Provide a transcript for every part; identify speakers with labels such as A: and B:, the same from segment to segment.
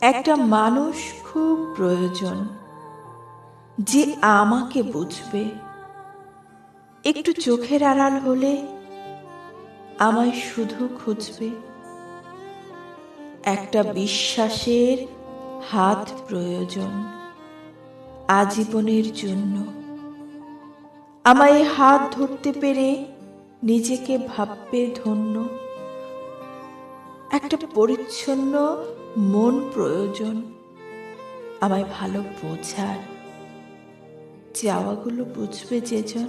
A: একটা মানুষ খুব প্রয়োজন যে আমাকে বুঝবে। একটু চোখের আড়াল হলে আমায় শুধু খুঁজবে। একটা বিশ্বাসের হাত প্রয়োজন আজীবনের জন্য। আমায় হাত ধরতে পেরে নিজেকে ভাববে ধন্য। একটা পরিচ্ছন্ন মন প্রয়োজন, আমায় ভালো বোঝার। চাওয়াগুলো বুঝবে যেজন,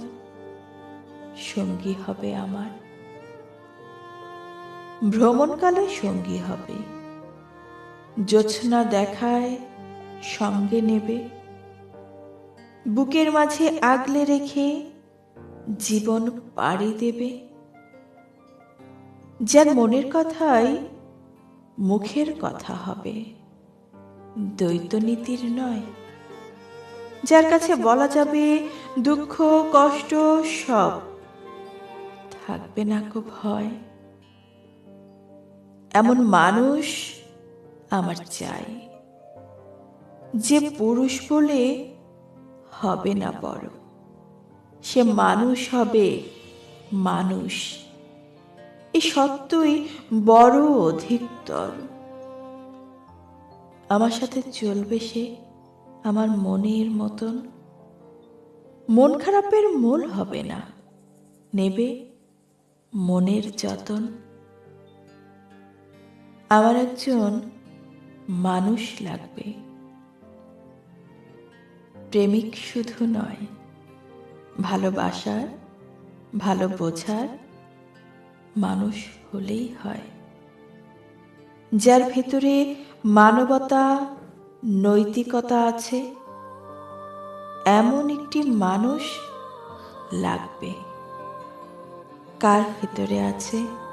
A: সঙ্গী হবে আমার। ভ্রমণকালে সঙ্গী হবে। জোছনা দেখায় সঙ্গে নেবে। বুকের মাঝে আগলে রেখে জীবন পাড়ি দেবে। যার মনের কথাই মুখের কথা হবে। দ্বৈত নীতির নয়। যার কাছে বলা যাবে দুঃখ, কষ্ট সব থাকবে না কো ভয় এমন মানুষ আমার চাই, যে পুরুষ বলে হবে না বড়। সে মানুষ হবে মানুষ সত্যই বড় অধিকতর। আমার সাথে চলবে সে আমার মনের মতন। মন খারাপের মূল হবে না। নেবে মনের যতন। আমার একজন মানুষ লাগবে। প্রেমিক শুধু নয়, ভালোবাসার, ভালো বোঝার মানুষ হলেই হয়। যার ভেতরে মানবতা, নৈতিকতা আছে, এমন একটি মানুষ লাগবে। কার ভেতরে আছে?